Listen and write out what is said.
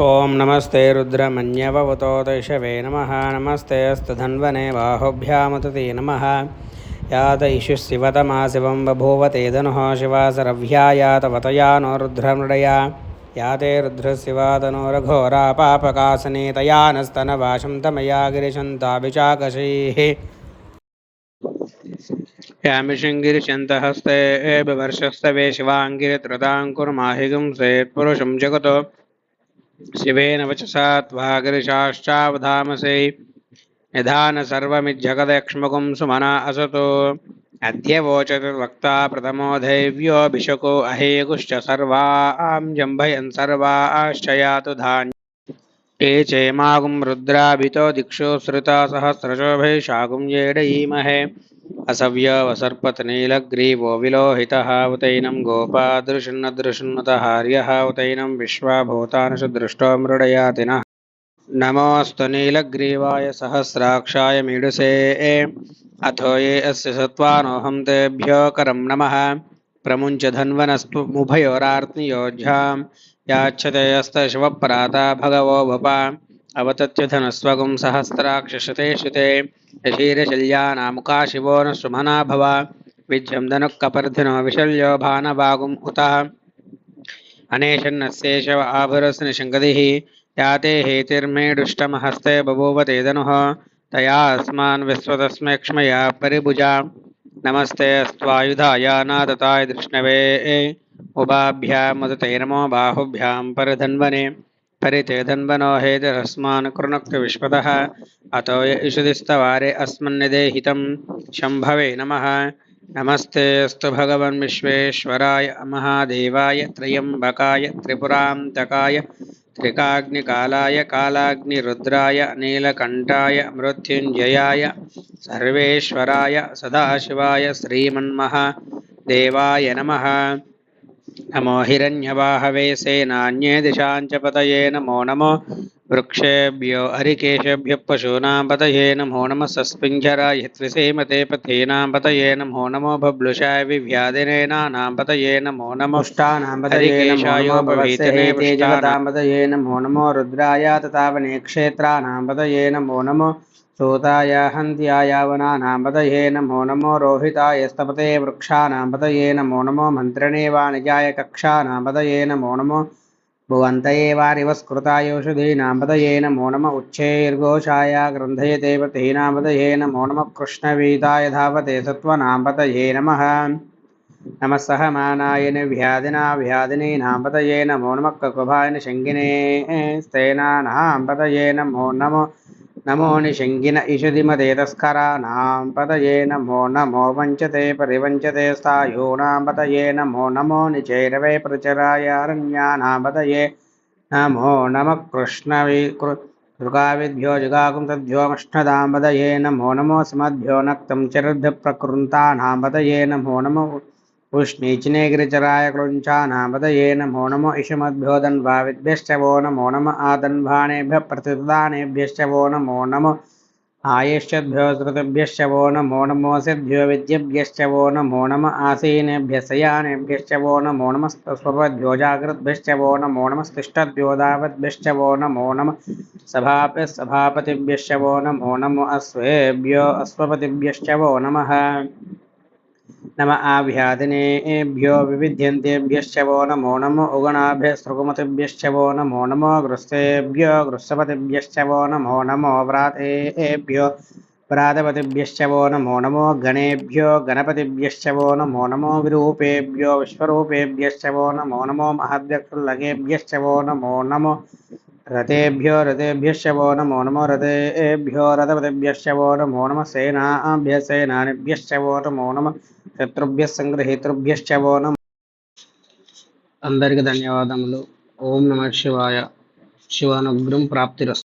ॐ नमस्ते रुद्रमन्यवतोदशवे नमः, नमस्ते अस्तधन्वने बाहुभ्यामुतते नमः। यात इषुः शिवतमा शिवं बभूव तेदनुः शिवा यातवतया नो रुद्रमृडया। या ते रुद्रशिवातनो रघोरा पापकासने, तया नस्तनवाशं तमया गिरिशन्ताभिचाकशैः यामिशङ्गिरिशन्तहस्ते शिवाङ्गिरित्रताङ्कुर्माहिगं सेत्पुरुषं जगतो। शिवेन वचसा त्वागिरिशाश्चावधामसे निधान सर्वमिज्जगदक्ष्मकुं सुमना असतो। वोचतिर्वक्ता प्रथमो दैव्योऽभिषको अहेगुश्च सर्वां जम्भयन् सर्वाश्च यातु धान्य। ये चेमागुं रुद्राभितो दिक्षु श्रुता सहस्रशोभे शाकुं येडयीमहे। असव्यवसर्पतनीलग्रीवो विलोहितः उतैनं गोपादृशन्नदृशन्नतहार्यः उतैनं विश्वाभूतानुषदृष्टो मृडयाति नः नमोऽस्तु नीलग्रीवाय सहस्राक्षाय मीडुसे अथो ये अस्य सत्त्वानोऽहं तेभ्यो करं नमः प्रमुञ्च धन्वनस्त्वमुभयोरार्त्नियोज्झां याच्छते अस्तशिवप्राता भगवो भपा अवतत्य धनस्वगुं सहस्राक्षशते शुते यशीरशल्यानामुका शिवो न सुमना भव। विद्यं धनुःकपर्धिनो विशल्यो भानभागुम् उतः। अनेशन्नस्येषव आभुरस्निशङ्गदिः याते हेतिर्मेडुष्टमहस्ते बभूव ते धनुः। तया अस्मान् विश्वतस्मै परिभुजा। नमस्ते अस्त्वायुधाय नादताय धृष्णवे। उभाभ्यामुदते नमो बाहुभ्यां परधन्वने। परिते धन्वनो हेतिरस्मान् कृणक्तु विश्वतः अतो य इषुदिस्तवारे अस्मन्निदेहितं शम्भवे नमः नमस्ते अस्तु भगवन् विश्वेश्वराय महादेवाय त्र्यम्बकाय त्रिपुरान्तकाय त्रिकाग्निकालाय कालाग्निरुद्राय नीलकण्ठाय मृत्युञ्जयाय सर्वेश्वराय सदाशिवाय श्रीमन्महादेवाय नमः नमो हिरण्यवाहवे सेनान्ये दिशां च पतये नमो नमो वृक्षेभ्यो हरिकेशेभ्यः पशूनां पतये नमो नमः सस्पिञ्जराय त्रिसेमते पथीनां पतये नमो नमो बब्लुषाय विव्याधिनेनानां पतये नमो नमोष्टानां पतये नमो भवेतने तेजवतां पतये नमो नमो रुद्राय तथावने क्षेत्राणां पतये नमो नमो सूताय हन्त्याय वनानां पतये नमो नमो रोहिताय स्तपते वृक्षाणां पतये नमो नमो मन्त्रिणे वाणिजाय कक्षानां पतये नमो नमो भुवन्तये वारिवस्कृतायोषधीनां पतये नमो नम उच्छैर्घोषाय ग्रन्थयते पतीनां पतये नमो नमः कृष्णवीताय धावते सत्त्वनां पतये नमः नमः सहमानाय व्याधिना व्याधिनीनां पतये नमो नमः ककुभाय शङ्गिने स्तेनानां पतये नमो नमो నమో నిషింగిన ఇషుదిమదేతస్కరాణాం పదయే నమో నమో వంచతే పరివంచతే స్థాయూనాం పదయే నమో నమో నిచైరవే ప్రచరాయారణ్యానాం పదయే నమో నమ కృష్ణవి కృగావిద్భ్యో జుగాకుంసద్భ్యోమష్ణదాం పదయే నమో నమో సమద్భ్యో నక్తం చరుద్ధ ప్రకృంతానాంబదయే నమో నమో उष्णीचिनेगिरिचराय क्लुञ्चानां पतये नमो नमो इषुमद्भ्यो दन्भाविद्भ्यश्च वो नमो नम आदन्भानेभ्यः प्रतिदानेभ्यश्च वो नमो नमो आयेष्यद्भ्यो श्रुतिभ्यश्च वो नमो नमोऽसिद्भ्यो विद्यभ्यश्च वो नमो नम आसीनेभ्यः शयानेभ्यश्च वो नमो नमस्तस्वभ्यो जागृद्भ्यश्च वो नमो नमस्तिष्ठद्भ्यो दावद्भ्यश्च वो नमो नम सभाभ्यः सभापतिभ्यश्च वो नमो नमो अश्वेभ्यो अश्वपतिभ्यश्च वो नमः नम आभ्यादिनेभ्यो विविध्यन्तेभ्यश्च वो नमो नमो उगणाभ्यस्तृगुमतिभ्यश्च वो नमो नमो गृस्तेभ्यो गृत्सपतिभ्यश्च वो नमो नमो व्रातेभ्यो व्रातपतिभ्यश्च वो नमो नमो गणेभ्यो गणपतिभ्यश्च वो नमो नमो विरूपेभ्यो विश्वरूपेभ्यश्च वो नमो नमो महद्यक्षुल्लकेभ्यश्च वो नमो नमो రథేభ్యో రథేభ్యశవో నమో నమో రథేభ్యో రథపతిభ్యశవో నమో నమ సేనాభ్య సేనానిభ్యశవో నమో నమ శత్రుభ్య సంగ్రహేతృభ్యశవో నమ. అందరికి ధన్యవాదములు. ఓం నమ శివాయ. శివానుగ్రహం ప్రాప్తిరస్